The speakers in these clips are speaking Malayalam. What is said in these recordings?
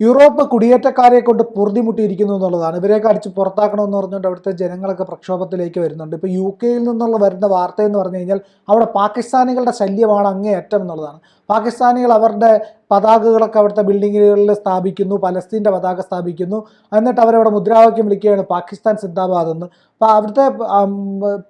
യൂറോപ്പ് കുടിയേറ്റക്കാരെ കൊണ്ട് പൊറുതിമുട്ടിയിരിക്കുന്നു എന്നുള്ളതാണ്. ഇവരെയൊക്കെ അടിച്ച് പുറത്താക്കണമെന്ന് പറഞ്ഞുകൊണ്ട് അവിടുത്തെ ജനങ്ങളൊക്കെ പ്രക്ഷോഭത്തിലേക്ക് വരുന്നുണ്ട്. ഇപ്പോൾ യു കെയിൽ നിന്നുള്ള വരുന്ന വാർത്ത എന്ന് പറഞ്ഞു കഴിഞ്ഞാൽ അവിടെ പാകിസ്ഥാനികളുടെ ശല്യമാണ് അങ്ങേയറ്റം എന്നുള്ളതാണ്. പാകിസ്ഥാനികൾ അവരുടെ പതാകകളൊക്കെ അവിടുത്തെ ബിൽഡിങ്ങുകളിൽ സ്ഥാപിക്കുന്നു പലസ്തീന്റെ പതാക സ്ഥാപിക്കുന്നു. എന്നിട്ട് അവരവിടെ മുദ്രാവാക്യം വിളിക്കുകയാണ് പാകിസ്ഥാൻ സിദ്ധാബാദ് എന്ന്. അപ്പോൾ അവിടുത്തെ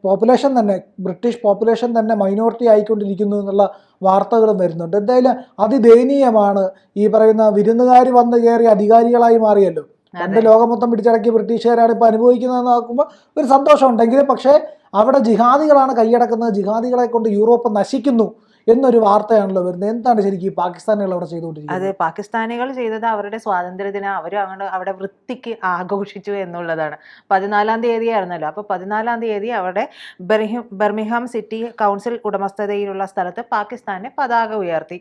പോപ്പുലേഷൻ തന്നെ ബ്രിട്ടീഷ് പോപ്പുലേഷൻ തന്നെ മൈനോറിറ്റി ആയിക്കൊണ്ടിരിക്കുന്നു എന്നുള്ള വാർത്തകളും വരുന്നുണ്ട്. എന്തായാലും അതിദയനീയമാണ് ഈ പറയുന്ന വിരുന്നുകാർ വന്ന് കയറി അധികാരികളായി മാറിയല്ലോ. പണ്ട് ലോകം മൊത്തം പിടിച്ചടക്കി ബ്രിട്ടീഷുകാരാണ് ഇപ്പോൾ അനുഭവിക്കുന്നതെന്ന് നോക്കുമ്പോൾ ഒരു സന്തോഷമുണ്ടെങ്കിലും പക്ഷേ അവിടെ ജിഹാദികളാണ് കൈയടക്കുന്നത്. ജിഹാദികളെ കൊണ്ട് യൂറോപ്പ് നശിക്കുന്നു. എന്നൊരു വാർത്തയാണല്ലോ വരുന്നത്. എന്താണ് ശരിക്കും പാകിസ്ഥാനികൾ അവിടെ ചെയ്തുകൊണ്ടിരിക്കുന്നത്? അതെ പാകിസ്ഥാനികൾ ചെയ്തത് അവരുടെ സ്വാതന്ത്ര്യദിനം അവർ അങ്ങനെ അവിടെ വൃത്തിക്ക് ആഘോഷിച്ചു എന്നുള്ളതാണ്. പതിനാലാം തീയതി ആയിരുന്നല്ലോ അപ്പോൾ പതിനാലാം തീയതി അവിടെ ബർമിഹാം ബെർമിഹാം സിറ്റി കൗൺസിൽ ഉടമസ്ഥതയിലുള്ള സ്ഥലത്ത് പാകിസ്ഥാന്റെ പതാക ഉയർത്തി.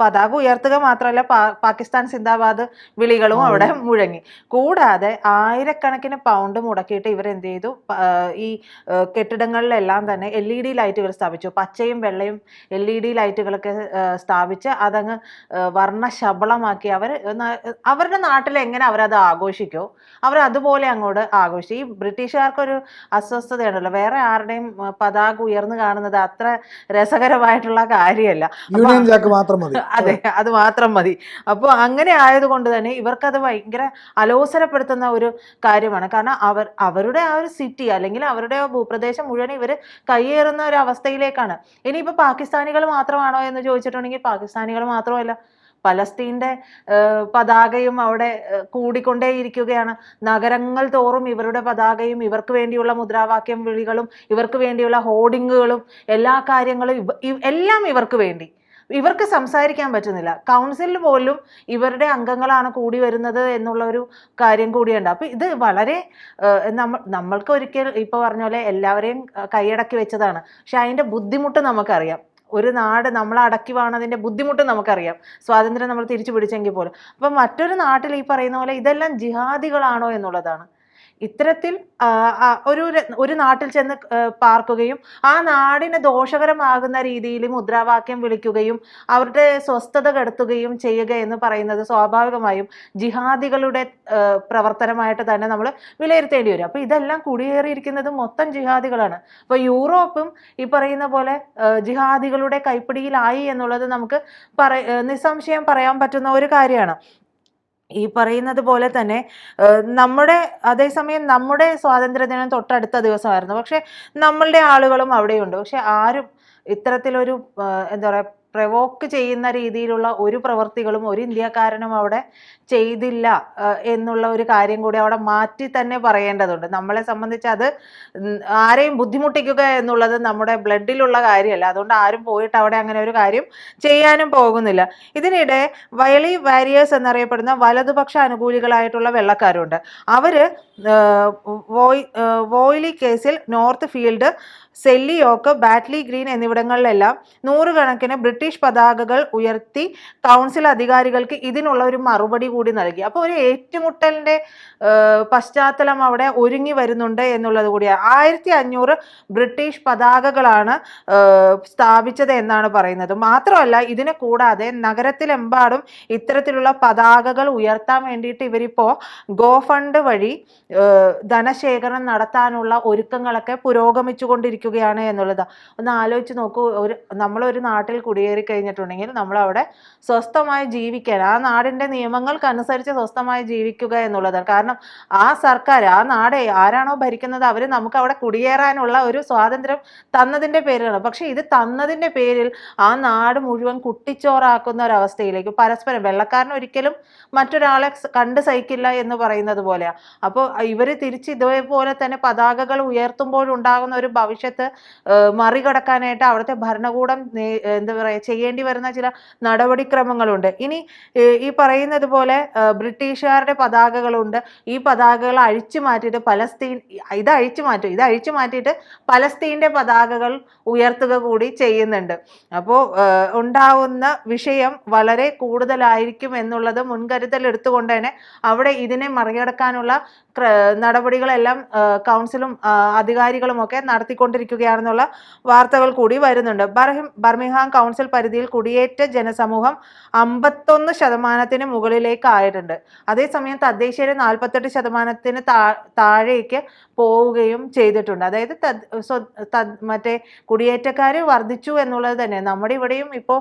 പതാക ഉയർത്തുക മാത്രമല്ല പാകിസ്ഥാൻ സിന്ദാബാദ് വിളികളും അവിടെ മുഴങ്ങി. കൂടാതെ ആയിരക്കണക്കിന് പൗണ്ട് മുടക്കിയിട്ട് ഇവർ എന്ത് ചെയ്തു? ഈ കെട്ടിടങ്ങളിലെല്ലാം തന്നെ എൽ ഇ ഡി ലൈറ്റുകൾ സ്ഥാപിച്ചു. പച്ചയും വെള്ളയും എൽ ഇ ഡി ലൈറ്റുകളൊക്കെ സ്ഥാപിച്ച് അതങ്ങ് വർണ വർണശബളമാക്കി അവർ അവരുടെ നാട്ടിൽ എങ്ങനെ അവരത് ആഘോഷിക്കോ അവർ അതുപോലെ അങ്ങോട്ട് ആഘോഷിച്ചു. ഈ ബ്രിട്ടീഷുകാർക്കൊരു അസ്വസ്ഥതയുണ്ടല്ലോ. വേറെ ആരുടെയും പതാക ഉയർന്നു കാണുന്നത് അത്ര രസകരമായിട്ടുള്ള കാര്യമല്ല. അതെ അത് മാത്രം മതി. അപ്പോൾ അങ്ങനെ ആയതുകൊണ്ട് തന്നെ ഇവർക്കത് ഭയങ്കര അലോസരപ്പെടുത്തുന്ന ഒരു കാര്യമാണ്. കാരണം അവർ അവരുടെ ആ ഒരു സിറ്റി അല്ലെങ്കിൽ അവരുടെ ആ ഭൂപ്രദേശം മുഴുവൻ ഇവർ കയ്യേറുന്ന ഒരു അവസ്ഥയിലേക്കാണ്. ഇനിയിപ്പോൾ പാകിസ്ഥാനികൾ മാത്രമാണോ എന്ന് ചോദിച്ചിട്ടുണ്ടെങ്കിൽ പാകിസ്ഥാനികൾ മാത്രമല്ല. പലസ്തീന്റെ പതാകയും അവിടെ കൂടിക്കൊണ്ടേയിരിക്കുകയാണ്. നഗരങ്ങൾ തോറും ഇവരുടെ പതാകയും ഇവർക്ക് വേണ്ടിയുള്ള മുദ്രാവാക്യം വിളികളും ഇവർക്ക് വേണ്ടിയുള്ള ഹോർഡിങ്ങുകളും എല്ലാ കാര്യങ്ങളും എല്ലാം ഇവർക്ക് വേണ്ടി. ഇവർക്ക് സംസാരിക്കാൻ പറ്റുന്നില്ല. കൗൺസിലിൽ പോലും ഇവരുടെ അംഗങ്ങളാണ് കൂടി വരുന്നത് എന്നുള്ള ഒരു കാര്യം കൂടിയുണ്ട്. അപ്പോൾ ഇത് വളരെ നമ്മൾ നമ്മൾക്ക് ഒരിക്കൽ ഇപ്പോൾ പറഞ്ഞ പോലെ എല്ലാവരെയും കൈയടക്കി വെച്ചതാണ്. പക്ഷെ അതിന്റെ ബുദ്ധിമുട്ട് നമുക്കറിയാം. ഒരു നാട് നമ്മൾ അടക്കി വാണതിന്റെ ബുദ്ധിമുട്ട് നമുക്കറിയാം. സ്വാതന്ത്ര്യം നമ്മൾ തിരിച്ചു പിടിച്ചെങ്കിൽ പോലും. അപ്പം മറ്റൊരു നാട്ടിൽ ഈ പറയുന്ന പോലെ ഇതെല്ലാം ജിഹാദികളാണോ എന്നുള്ളതാണ്. ഇത്തരത്തിൽ ഒരു ഒരു നാട്ടിൽ ചെന്ന് പാർക്കുകയും ആ നാടിന് ദോഷകരമാകുന്ന രീതിയിൽ മുദ്രാവാക്യം വിളിക്കുകയും അവരുടെ സ്വസ്ഥത കെടുത്തുകയും ചെയ്യുക എന്ന് പറയുന്നത് സ്വാഭാവികമായും ജിഹാദികളുടെ പ്രവർത്തനമായിട്ട് തന്നെ നമ്മൾ വിലയിരുത്തേണ്ടി വരും. അപ്പോൾ ഇതെല്ലാം കുടിയേറിയിരിക്കുന്നത് മൊത്തം ജിഹാദികളാണ്. അപ്പോൾ യൂറോപ്പും ഈ പറയുന്ന പോലെ ജിഹാദികളുടെ കൈപ്പിടിയിലായി എന്നുള്ളത് നമുക്ക് പറ നിസ്സംശയം പറയാൻ പറ്റുന്ന ഒരു കാര്യമാണ്. ഈ പറയുന്നത് പോലെ തന്നെ നമ്മുടെ അതേസമയം നമ്മുടെ സ്വാതന്ത്ര്യദിനം തൊട്ടടുത്ത ദിവസമായിരുന്നു. പക്ഷെ നമ്മളുടെ ആളുകളും അവിടെയുണ്ട്. പക്ഷെ ആരും ഇത്തരത്തിലൊരു എന്താ പറയുക പ്രവോക്ക് ചെയ്യുന്ന രീതിയിലുള്ള ഒരു പ്രവൃത്തികളും ഒരു ഇന്ത്യക്കാരനും അവിടെ ചെയ്തില്ല എന്നുള്ള ഒരു കാര്യം കൂടി അവിടെ മാറ്റി തന്നെ പറയേണ്ടതുണ്ട്. നമ്മളെ സംബന്ധിച്ച് അത് ആരെയും ബുദ്ധിമുട്ടിക്കുക എന്നുള്ളത് നമ്മുടെ ബ്ലഡിലുള്ള കാര്യമല്ല. അതുകൊണ്ട് ആരും പോയിട്ട് അവിടെ അങ്ങനെ ഒരു കാര്യം ചെയ്യാനും പോകുന്നില്ല. ഇതിനിടെ വയലി വാരിയേഴ്സ് എന്നറിയപ്പെടുന്ന വലതുപക്ഷ അനുകൂലികളായിട്ടുള്ള വെള്ളക്കാരുണ്ട്. ഏഹ്, വോയ് വോയിലി കേസിൽ Northfield Selly Oak Batley green എന്നിവിടങ്ങളിലെല്ലാം നൂറുകണക്കിന് ബ്രിട്ടീഷ് പതാകകൾ ഉയർത്തി കൗൺസിൽ അധികാരികൾക്ക് ഇതിനുള്ള ഒരു മറുപടി കൂടി നൽകി. അപ്പോൾ ഒരു ഏറ്റുമുട്ടലിന്റെ ഏഹ്, പശ്ചാത്തലം അവിടെ ഒരുങ്ങി വരുന്നുണ്ട് എന്നുള്ളത് കൂടിയാണ്. ആയിരത്തി അഞ്ഞൂറ് ബ്രിട്ടീഷ് പതാകകളാണ് സ്ഥാപിച്ചത് എന്നാണ് പറയുന്നത്. മാത്രമല്ല ഇതിനെ കൂടാതെ നഗരത്തിലെമ്പാടും ഇത്തരത്തിലുള്ള പതാകകൾ ഉയർത്താൻ വേണ്ടിയിട്ട് ഇവരിപ്പോൾ ഗോ ഫണ്ട് വഴി ധനശേഖരണം നടത്താനുള്ള ഒരുക്കങ്ങളൊക്കെ പുരോഗമിച്ചുകൊണ്ടിരിക്കുകയാണ് എന്നുള്ളത്. ഒന്ന് ആലോചിച്ച് നോക്കൂ ഒരു നമ്മളൊരു നാട്ടിൽ കുടിയേറി കഴിഞ്ഞിട്ടുണ്ടെങ്കിൽ നമ്മളവിടെ സ്വസ്ഥമായി ജീവിക്കാൻ ആ നാടിന്റെ നിയമങ്ങൾക്കനുസരിച്ച് സ്വസ്ഥമായി ജീവിക്കുക എന്നുള്ളതാണ് കാരണം ആ സർക്കാർ ആ നാട് ആരാണോ ഭരിക്കുന്നത് അവർ നമുക്ക് അവിടെ കുടിയേറാനുള്ള ഒരു സ്വാതന്ത്ര്യം തന്നതിന്റെ പേരിലാണ്. പക്ഷേ ഇത് തന്നതിന്റെ പേരിൽ ആ നാട് മുഴുവൻ കുട്ടിച്ചോറാക്കുന്ന ഒരവസ്ഥയിലേക്ക് പരസ്പരം വെള്ളക്കാരൻ ഒരിക്കലും മറ്റൊരാളെ കണ്ട് സഹിക്കില്ല എന്ന് പറയുന്നത് പോലെയാണ് അപ്പോൾ ഇവർ തിരിച്ച് ഇതേപോലെ തന്നെ പതാകകൾ ഉയർത്തുമ്പോഴുണ്ടാകുന്ന ഒരു ഭവിഷ്യത്ത് മറികടക്കാനായിട്ട് അവിടുത്തെ ഭരണകൂടം എന്താ പറയുക ചെയ്യേണ്ടി വരുന്ന ചില നടപടിക്രമങ്ങളുണ്ട്. ഇനി ഈ പറയുന്നത് പോലെ ബ്രിട്ടീഷുകാരുടെ പതാകകളുണ്ട്. ഈ പതാകകൾ അഴിച്ചു മാറ്റിയിട്ട് പലസ്തീൻ ഇത് അഴിച്ചു മാറ്റും. ഇത് അഴിച്ചു മാറ്റിയിട്ട് പലസ്തീന്റെ പതാകകൾ ഉയർത്തുക കൂടി ചെയ്യുന്നുണ്ട്. അപ്പോൾ ഉണ്ടാവുന്ന വിഷയം വളരെ കൂടുതലായിരിക്കും എന്നുള്ളത് മുൻകരുതൽ എടുത്തുകൊണ്ട് തന്നെ അവിടെ ഇതിനെ മറികടക്കാനുള്ള നടപടികളെല്ലാം കൗൺസിലും അധികാരികളും ഒക്കെ നടത്തിക്കൊണ്ടിരിക്കുകയാണെന്നുള്ള വാർത്തകൾ കൂടി വരുന്നുണ്ട്. ബർഹിം ബർമിഹാം കൗൺസിൽ പരിധിയിൽ കുടിയേറ്റ ജനസമൂഹം അമ്പത്തൊന്ന് ശതമാനത്തിന് മുകളിലേക്കായിട്ടുണ്ട് അതേസമയം തദ്ദേശീയർ നാൽപ്പത്തെട്ട് ശതമാനത്തിന് താ താഴേക്ക് പോവുകയും ചെയ്തിട്ടുണ്ട്. അതായത് മറ്റേ കുടിയേറ്റക്കാർ വർദ്ധിച്ചു എന്നുള്ളത് തന്നെ. നമ്മുടെ ഇവിടെയും ഇപ്പോൾ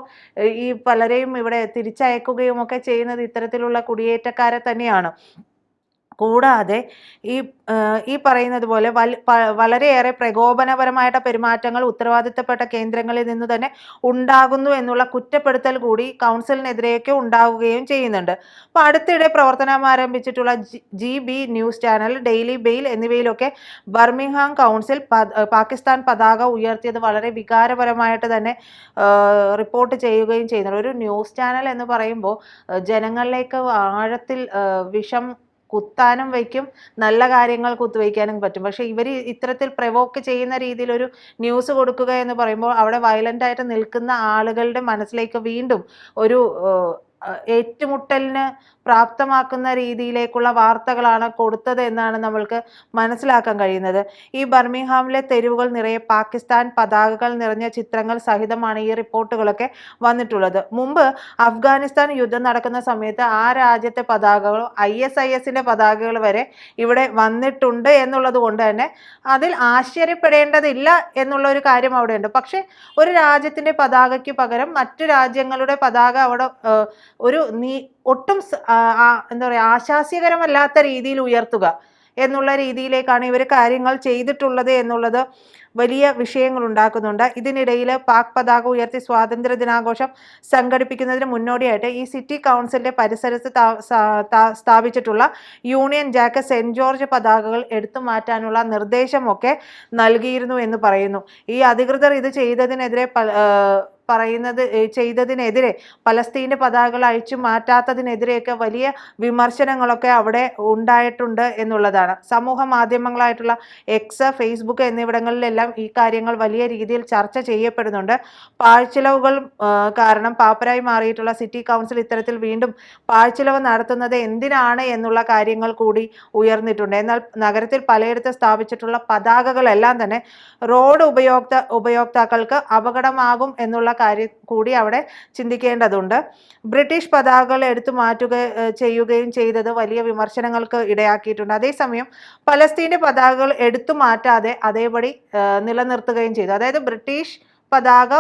ഈ പലരെയും ഇവിടെ തിരിച്ചയക്കുകയും ഒക്കെ ചെയ്യുന്നത് ഇത്തരത്തിലുള്ള കുടിയേറ്റക്കാരെ തന്നെയാണ്. കൂടാതെ ഈ ഈ പറയുന്നത് പോലെ വൽ- വളരെയേറെ പ്രകോപനപരമായിട്ട് പെരുമാറ്റങ്ങൾ ഉത്തരവാദിത്തപ്പെട്ട കേന്ദ്രങ്ങളിൽ നിന്ന് തന്നെ ഉണ്ടാകുന്നു എന്നുള്ള കുറ്റപ്പെടുത്തൽ കൂടി കൗൺസിലിനെതിരെയൊക്കെ ഉണ്ടാവുകയും ചെയ്യുന്നുണ്ട്. അപ്പോൾ അടുത്തിടെ പ്രവർത്തനം ആരംഭിച്ചിട്ടുള്ള G B News channel Daily Mail എന്നിവയിലൊക്കെ Birmingham council Pakistan പതാക ഉയർത്തിയത് വളരെ വികാരപരമായിട്ട് തന്നെ റിപ്പോർട്ട് ചെയ്യുകയും ചെയ്യുന്നുണ്ട്. ഒരു ന്യൂസ് ചാനൽ എന്ന് പറയുമ്പോൾ ജനങ്ങളിലേക്ക് ആഴത്തിൽ വിഷം കുത്താനും വയ്ക്കും നല്ല കാര്യങ്ങൾ കുത്തുവയ്ക്കാനും പറ്റും. പക്ഷേ ഇവർ ഇത്തരത്തിൽ പ്രവോക്ക് ചെയ്യുന്ന രീതിയിൽ ഒരു ന്യൂസ് കൊടുക്കുക എന്ന് പറയുമ്പോൾ അവിടെ വയലന്റായിട്ട് നിൽക്കുന്ന ആളുകളുടെ മനസ്സിലേക്ക് വീണ്ടും ഒരു ഏറ്റുമുട്ടലിന് പ്രാപ്തമാക്കുന്ന രീതിയിലേക്കുള്ള വാർത്തകളാണ് കൊടുത്തത് എന്നാണ് നമ്മൾക്ക് മനസ്സിലാക്കാൻ കഴിയുന്നത്. ഈ ബർമിംഗ്ഹാമിലെ തെരുവുകൾ നിറയെ പാകിസ്ഥാൻ പതാകകൾ നിറഞ്ഞ ചിത്രങ്ങൾ സഹിതമാണ് ഈ റിപ്പോർട്ടുകളൊക്കെ വന്നിട്ടുള്ളത്. മുമ്പ് അഫ്ഗാനിസ്ഥാൻ യുദ്ധം നടക്കുന്ന സമയത്ത് ആ രാജ്യത്തെ പതാകകളോ ഐ എസ് ഐ എസിന്റെ പതാകകൾ വരെ ഇവിടെ വന്നിട്ടുണ്ട് എന്നുള്ളത് കൊണ്ട് തന്നെ അതിൽ ആശ്ചര്യപ്പെടേണ്ടതില്ല എന്നുള്ള ഒരു കാര്യം അവിടെയുണ്ട്. പക്ഷേ ഒരു രാജ്യത്തിന്റെ പതാകയ്ക്ക് പകരം മറ്റു രാജ്യങ്ങളുടെ പതാക അവിടെ ഒരു നീ ഒട്ടും എന്താ പറയുക ആശാസ്യകരമല്ലാത്ത രീതിയിൽ ഉയർത്തുക എന്നുള്ള രീതിയിലേക്കാണ് ഇവർ കാര്യങ്ങൾ ചെയ്തിട്ടുള്ളത് എന്നുള്ളത് വലിയ വിഷയങ്ങൾ ഉണ്ടാക്കുന്നുണ്ട്. ഇതിനിടയിൽ പാക് പതാക ഉയർത്തി സ്വാതന്ത്ര്യ ദിനാഘോഷം സംഘടിപ്പിക്കുന്നതിന് മുന്നോടിയായിട്ട് ഈ സിറ്റി കൗൺസിലിന്റെ പരിസരത്ത് സ്ഥാപിച്ചിട്ടുള്ള യൂണിയൻ ജാക്ക് സെന്റ് ജോർജ് പതാകകൾ എടുത്തു മാറ്റാനുള്ള നിർദ്ദേശമൊക്കെ നൽകിയിരുന്നു എന്ന് പറയുന്നു. ഈ അധികൃതർ ഇത് ചെയ്തതിനെതിരെ പറയുന്നത് ചെയ്തതിനെതിരെ പലസ്തീന്റെ പതാകകൾ അഴിച്ചു മാറ്റാത്തതിനെതിരെയൊക്കെ വലിയ വിമർശനങ്ങളൊക്കെ അവിടെ ഉണ്ടായിട്ടുണ്ട് എന്നുള്ളതാണ്. സമൂഹ മാധ്യമങ്ങളായിട്ടുള്ള എക്സ് ഫേസ്ബുക്ക് എന്നിവിടങ്ങളിലെല്ലാം ഈ കാര്യങ്ങൾ വലിയ രീതിയിൽ ചർച്ച ചെയ്യപ്പെടുന്നുണ്ട്. പാഴ്ചിലവുകൾ കാരണം പാപ്പരായി മാറിയിട്ടുള്ള സിറ്റി കൗൺസിൽ ഇത്തരത്തിൽ വീണ്ടും പാഴ്ചിലവ് നടത്തുന്നത് എന്തിനാണ് എന്നുള്ള കാര്യങ്ങൾ കൂടി ഉയർന്നിട്ടുണ്ട്. എന്നാൽ നഗരത്തിൽ പലയിടത്ത് സ്ഥാപിച്ചിട്ടുള്ള പതാകകളെല്ലാം തന്നെ റോഡ് ഉപയോക്ത ഉപയോക്താക്കൾക്ക് അപകടമാകും എന്നുള്ള കാര്യം കൂടി അവിടെ ചിന്തിക്കേണ്ടതുണ്ട്. ബ്രിട്ടീഷ് പതാകകൾ എടുത്തു മാറ്റുക ചെയ്യുകയും ചെയ്തത് വലിയ വിമർശനങ്ങൾക്ക് ഇടയാക്കിയിട്ടുണ്ട്. അതേസമയം പലസ്തീന്റെ പതാകകൾ എടുത്തു മാറ്റാതെ അതേപടി നിലനിർത്തുകയും ചെയ്തു. അതായത് ബ്രിട്ടീഷ് പതാക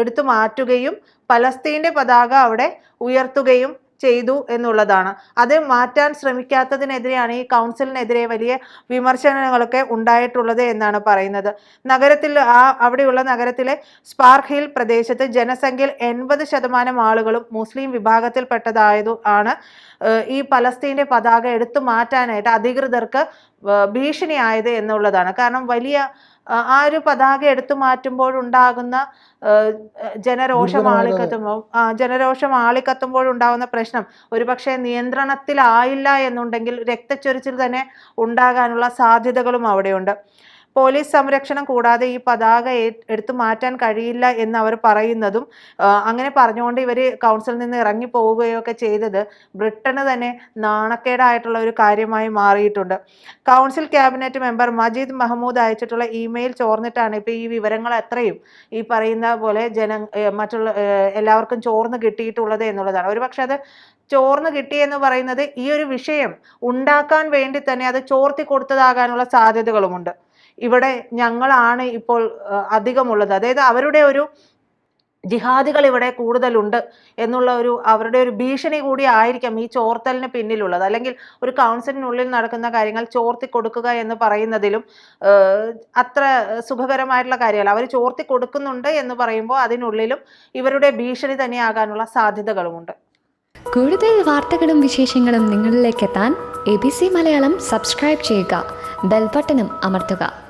എടുത്തു മാറ്റുകയും പലസ്തീന്റെ പതാക അവിടെ ഉയർത്തുകയും ചെയ്തു എന്നുള്ളതാണ്. അത് മാറ്റാൻ ശ്രമിക്കാത്തതിനെതിരെയാണ് ഈ കൗൺസിലിനെതിരെ വലിയ വിമർശനങ്ങളൊക്കെ ഉണ്ടായിട്ടുള്ളത് എന്നാണ് പറയുന്നത്. നഗരത്തിൽ ആ അവിടെയുള്ള നഗരത്തിലെ സ്പാർക്ക് ഹിൽ പ്രദേശത്ത് ജനസംഖ്യയിൽ എൺപത് ശതമാനം ആളുകളും മുസ്ലിം വിഭാഗത്തിൽപ്പെട്ടതായതു ആണ് ഈ പലസ്തീന്റെ പതാക എടുത്തു മാറ്റാനായിട്ട് അധികൃതർക്ക് ഭീഷണിയായത് എന്നുള്ളതാണ്. കാരണം വലിയ ആ ഒരു പതാക എടുത്തു മാറ്റുമ്പോഴുണ്ടാകുന്ന ജനരോഷം ആളിക്കത്തുമ്പോൾ ആ ജനരോഷം ആളിക്കത്തുമ്പോഴുണ്ടാകുന്ന പ്രശ്നം. ഒരുപക്ഷെ നിയന്ത്രണത്തിലായില്ല എന്നുണ്ടെങ്കിൽ രക്തച്ചൊരിച്ചിൽ തന്നെ ഉണ്ടാകാനുള്ള സാധ്യതകളും അവിടെയുണ്ട്. പോലീസ് സംരക്ഷണം കൂടാതെ ഈ പതാക എടുത്തു മാറ്റാൻ കഴിയില്ല എന്ന് അവർ പറയുന്നതും അങ്ങനെ പറഞ്ഞുകൊണ്ട് ഇവർ കൗൺസിലിൽ നിന്ന് ഇറങ്ങി പോവുകയൊക്കെ ചെയ്തത് ബ്രിട്ടന് തന്നെ നാണക്കേടായിട്ടുള്ള ഒരു കാര്യമായി മാറിയിട്ടുണ്ട്. Council cabinet member Majeed Mahmood അയച്ചിട്ടുള്ള email ചോർന്നിട്ടാണ് ഇപ്പോൾ ഈ വിവരങ്ങൾ അത്രയും ഈ പറയുന്ന പോലെ ജന മറ്റുള്ള എല്ലാവർക്കും ചോർന്ന് കിട്ടിയിട്ടുള്ളത് എന്നുള്ളതാണ്. ഒരുപക്ഷെ അത് ചോർന്ന് കിട്ടിയെന്ന് പറയുന്നത് ഈ ഒരു വിഷയം ഉണ്ടാക്കാൻ വേണ്ടി തന്നെ അത് ചോർത്തി കൊടുത്തതാകാനുള്ള സാധ്യതകളുമുണ്ട്. ഇവിടെ ഞങ്ങളാണ് ഇപ്പോൾ അധികമുള്ളത്. അതായത് അവരുടെ ഒരു ജിഹാദികൾ ഇവിടെ കൂടുതലുണ്ട് എന്നുള്ള ഒരു അവരുടെ ഒരു ഭീഷണി കൂടി ആയിരിക്കാം ഈ ചോർത്തലിന് പിന്നിലുള്ളത്. അല്ലെങ്കിൽ ഒരു കൗൺസിലിനുള്ളിൽ നടക്കുന്ന കാര്യങ്ങൾ ചോർത്തി കൊടുക്കുക എന്ന് പറയുന്നതിലും അത്ര സുഖകരമായിട്ടുള്ള കാര്യമല്ല. അവർ ചോർത്തി കൊടുക്കുന്നുണ്ട് എന്ന് പറയുമ്പോൾ അതിനുള്ളിലും ഇവരുടെ ഭീഷണി തന്നെയാകാനുള്ള സാധ്യതകളുമുണ്ട്. കൂടുതൽ വാർത്തകളും വിശേഷങ്ങളും നിങ്ങളിലേക്ക് എത്താൻ A B C Malayalam subscribe ചെയ്യുക. ബെൽബട്ടനും അമർത്തുക.